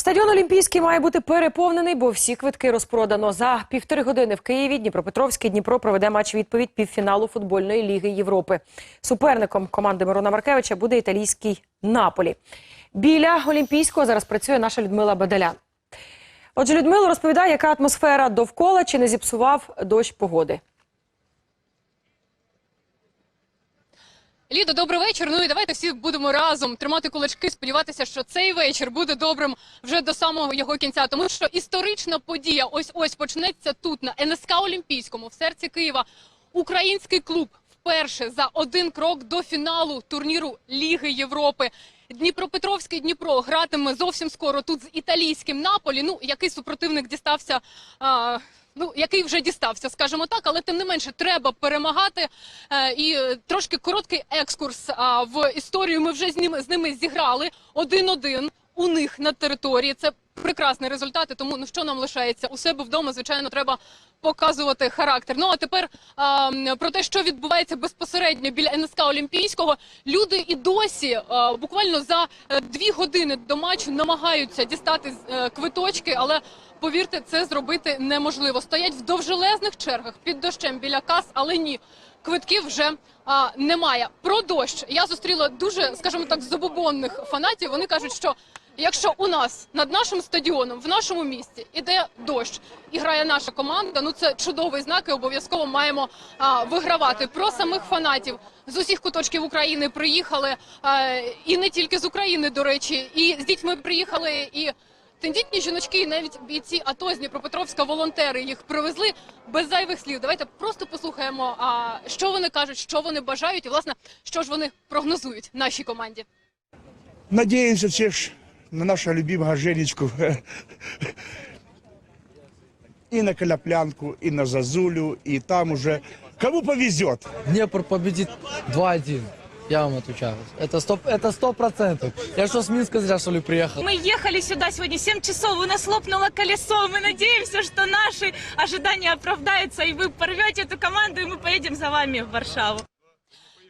Стадіон Олімпійський має бути переповнений, бо всі квитки розпродано. За півтори години в Києві Дніпропетровський Дніпро проведе матч відповідь півфіналу футбольної ліги Європи. Суперником команди Мирона Маркевича буде італійський Наполі. Біля Олімпійського зараз працює наша Людмила Бадалян. Отже, Людмила розповідає, яка атмосфера довкола чи не зіпсував дощ погоди. Лідо, добрий вечір. Ну і давайте всі будемо разом тримати кулачки, сподіватися, що цей вечір буде добрим вже до самого його кінця. Тому що історична подія ось ось почнеться тут, на НСК Олімпійському, в серці Києва. Український клуб вперше за один крок до фіналу турніру Ліги Європи. Дніпропетровський Дніпро гратиме зовсім скоро тут з італійським Наполі. Ну який супротивник дістався. А... Ну, який вже дістався, скажімо так, але тим не менше треба перемагати. Е, і е, трошки короткий екскурс в історію. Ми вже з ними з ними зіграли один-один у них на території. Це прекрасні результати. Тому ну що нам лишається у себе вдома? Звичайно, треба показувати характер. Ну а тепер а, про те, що відбувається безпосередньо біля НСК Олімпійського. Люди і досі а, буквально за е, дві години до матчу намагаються дістати е, квиточки, але повірте, це зробити неможливо. Стоять в довжелезних чергах під дощем біля кас, але ні. Квитків вже а, немає. Про дощ я зустріла дуже, скажімо так, забобонних фанатів. Вони кажуть, що якщо у нас над нашим стадіоном в нашому місті іде дощ і грає наша команда, ну це чудовий знак, і обов'язково маємо а, вигравати. Про самих фанатів з усіх куточків України приїхали а, і не тільки з України, до речі, і з дітьми приїхали і. Тендітні жіночки, і навіть бійці АТО з Дніпропетровська волонтери їх привезли без зайвих слів. Давайте просто послухаємо, а, що вони кажуть, що вони бажають, і власне що ж вони прогнозують нашій команді. Надеемся все ж на нашего любимого Женечку. И на Коляплянку, и на Зазулю, и там уже кому повезет. Днепр победит 2-1. Я вам отвечаю. Это сто, это сто процентов. Я что, с Минска зря, что ли, приехал? Мы ехали сюда сегодня 7 часов, у нас лопнуло колесо. Мы надеемся, что наши ожидания оправдаются, и вы порвете эту команду, и мы поедем за вами в Варшаву.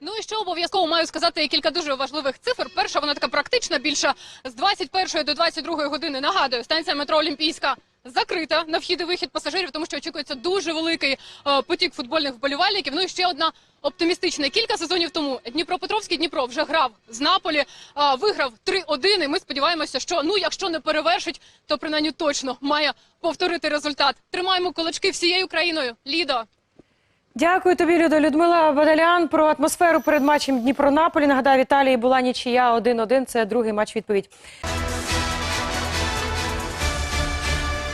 Ну і що обов'язково маю сказати кілька дуже важливих цифр. Перша вона така практична, більша з 21 до 22 години. Нагадую, станція метро Олімпійська. Закрита на вхід і вихід пасажирів, тому що очікується дуже великий е, потік футбольних вболівальників. Ну і ще одна оптимістична. Кілька сезонів тому Дніпропетровський Дніпро вже грав з Наполі, е, виграв 3-1. І ми сподіваємося, що ну якщо не перевершить, то принаймні точно має повторити результат. Тримаємо кулачки всією країною. Лідо. Дякую тобі, Людо. Людмила Бадалян про атмосферу перед матчем Дніпро-Наполі. Нагадаю, в Італії була нічия 1-1. Це другий матч відповідь.